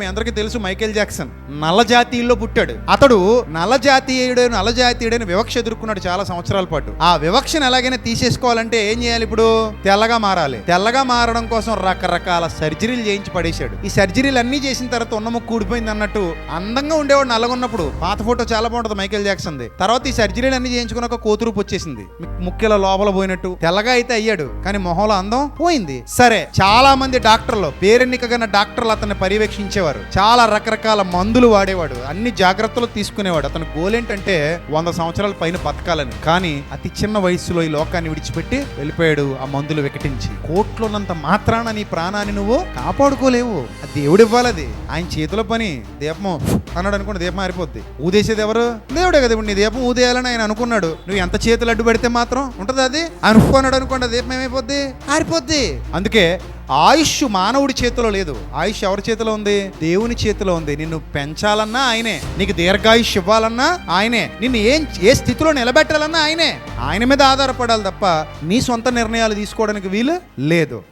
మీ అందరికీ తెలుసు Michael Jackson. నల్ల జాతీయుల్లో పుట్టాడు. అతడు నల్ల జాతీయుడు నల్ల జాతీయుడైన వివక్ష ఎదుర్కొన్నాడు చాలా సంవత్సరాల పాటు. ఆ వివక్షను ఎలాగైనా తీసేసుకోవాలంటే ఏం చేయాలి ఇప్పుడు? తెల్లగా మారాలి. తెల్లగా మారడం కోసం రకరకాల సర్జరీలు చేయించి పడేశాడు. ఈ సర్జరీలు అన్ని చేసిన తర్వాత ఉన్న ముక్కు ఊడిపోయింది అన్నట్టు అందంగా ఉండేవాడు నల్లగా ఉన్నప్పుడు. పాత ఫోటో చాలా బాగుంటుంది మైకేల్ జాక్సన్ది. తర్వాత ఈ సర్జరీలు అన్ని చేయించుకున్నాక కోతురు వచ్చేసింది. ముక్కెల లోపల పోయినట్టు. తెల్లగా అయితే అయ్యాడు కానీ మొహంలో అందం పోయింది. సరే చాలా మంది డాక్టర్లు పేరెన్నికగా డాక్టర్లు అతన్ని పర్యవేక్షించేవారు. చాలా రకరకాల మందులు వాడేవాడు. అన్ని జాగ్రత్తలు తీసుకునేవాడు. అతని గోల్ ఏంటంటే వంద సంవత్సరాల పైన బతకాలని. కానీ అతి చిన్న వయసులో ఈ లోకాన్ని విడిచిపెట్టి వెళ్ళిపోయాడు ఆ మందులు వికటించి. కోట్లున్నంత మాత్రాన నీ ప్రాణాన్ని నువ్వు కాపాడుకోలేవు. అది దేవుడు ఇవ్వాలి అది. ఆయన చేతిలో పని. దీపము అన్నాడు అనుకోండి దీపం ఆరిపోద్ది ఊదేసేది ఎవరు? దేవుడే కదా ఇప్పుడు నీ దీపం ఊదేయాలని ఆయన అనుకున్నాడు. నువ్వు ఎంత చేతులు అడ్డు పెడితే మాత్రం ఉంటుంది అది? అనుకున్నాడు అనుకోండి దీపం ఏమైపోద్ది? ఆరిపోద్ది. అందుకే ఆయుష్ మానవుడి చేతిలో లేదు. ఆయుష్ ఎవరి చేతిలో ఉంది? దేవుని చేతిలో ఉంది. నిన్ను పెంచాలన్నా ఆయనే. నీకు దీర్ఘాయుష్ ఇవ్వాలన్నా ఆయనే. నిన్ను ఏం ఏ స్థితిలో నిలబెట్టాలన్నా ఆయనే. ఆయన మీద ఆధారపడాలి తప్ప నీ సొంత నిర్ణయాలు తీసుకోవడానికి వీలు లేదు.